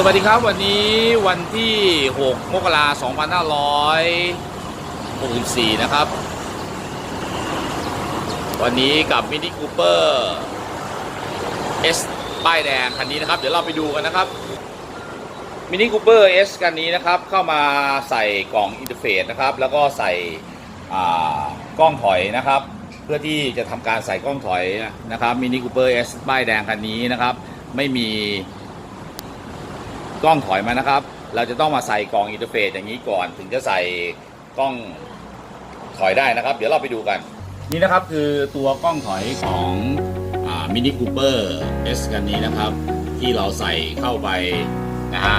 สวัสดีครับวันนี้วันที่ 6 มกราคม2564 นะครับ วันนี้กับมินิคูเปอร์เอสป้ายแดงคันนี้นะครับ เดี๋ยวเราไปดูกันนะครับมินิคูเปอร์เอสคันนี้นะครับ เข้ามาใส่กล่องอินเทอร์เฟซนะครับ แล้วก็ใส่กล้องถอยนะครับ เพื่อที่จะทำการใส่กล้องถอยนะครับมินิคูเปอร์เอสป้ายแดงคันนี้นะครับ ไม่มี กล้องถอยมานะครับ เราจะต้องมาใส่กล่องอินเทอร์เฟซอย่างนี้ก่อน ถึงจะใส่กล้องถอยได้นะครับ เดี๋ยวเราไปดูกัน นี่นะครับคือตัวกล้องถอยของมินิคูเปอร์เอสกันนี้นะครับ ที่เราใส่เข้าไปนะฮะ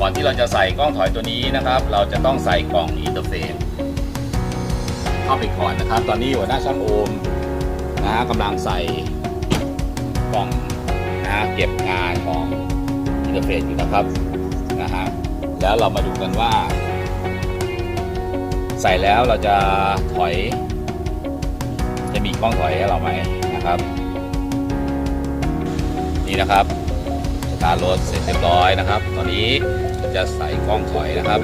ก่อนที่เราจะใส่กล้องถอยตัวนี้นะครับ เราจะต้องใส่กล่องอินเทอร์เฟซเข้าไปก่อนนะครับ ตอนนี้หัวหน้าช่างโอมนะฮะกำลังใส่กล่องนะเก็บงานของ เทอร์เฟซอยู่นะครับนะฮะแล้วเรามาดูกันว่า ใส่แล้วเราจะถอย จะมีกล้องถอยให้เราไหมนะครับ นี่นะครับสตาร์รถเสร็จเรียบร้อยนะครับ ตอนนี้จะใส่กล้องถอยนะครับ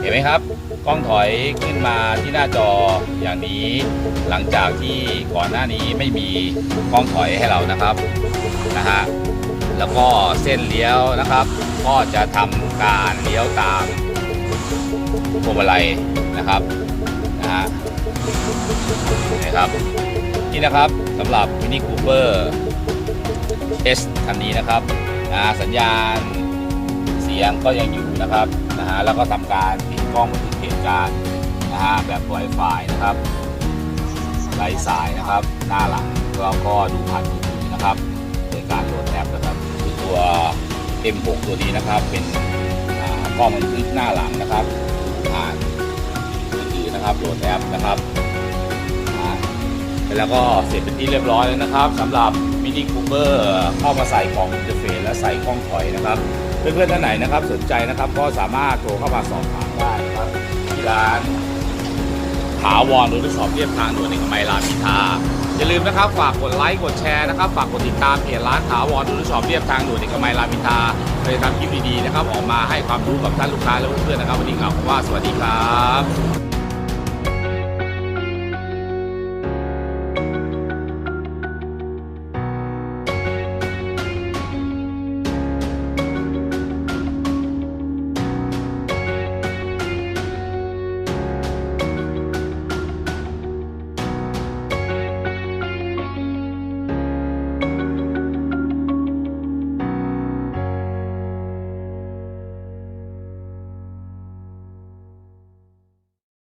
เห็นไหมครับ กล้องถอยขึ้นมาที่หน้าจออย่างนี้ หลังจากที่ก่อนหน้านี้ไม่มีกล้องถอยให้เรานะครับนะฮะ แล้วก็เส้นเลี้ยวนะครับ ก็จะทำการเลี้ยวตามพวงมาลัยนะครับนะฮะนะครับนี่นะครับสำหรับมินิคูเปอร์ S คันนี้นะครับนะสัญญาณเสียงก็ยังอยู่นะครับนะฮะแล้วก็ทำการติดกล้องบันทึกเหตุการณ์นะฮะแบบ Wi-Fi นะครับไร้สายนะครับ หน้าหลังแล้วก็ดูผ่านมือถือนะครับ M6 ตัวนี้นะครับ เป็นกล้องบันทึกหน้าหลังนะครับผ่านมือถือนะครับโหลดแอปนะครับแล้วก็เสร็จเป็นที่เรียบร้อยแล้วนะครับสำหรับมินิคูเปอร์เข้ามาใส่กล่องอินเทอร์เฟซและใส่กล้องถอยนะครับ เพื่อนๆท่านไหนนะครับสนใจนะครับก็สามารถโทรเข้ามาสอบถามได้นะครับที่ร้านาวรรถสอบเรียบทางด่วนในกมัยรามอินทราอย่าลืมนะครับฝากกดไลค์กดแชร์นะครับฝากกดติดตามเพจร้านถาวรรถสอบเรียบทางด่วนในกมัยรามอินทราเราจะทำคลิปดีๆนะครับออกมาให้ความรู้กับท่านลูกค้าและเพื่อนๆนะครับวันนี้กล่าวคำว่าสวัสดีครับ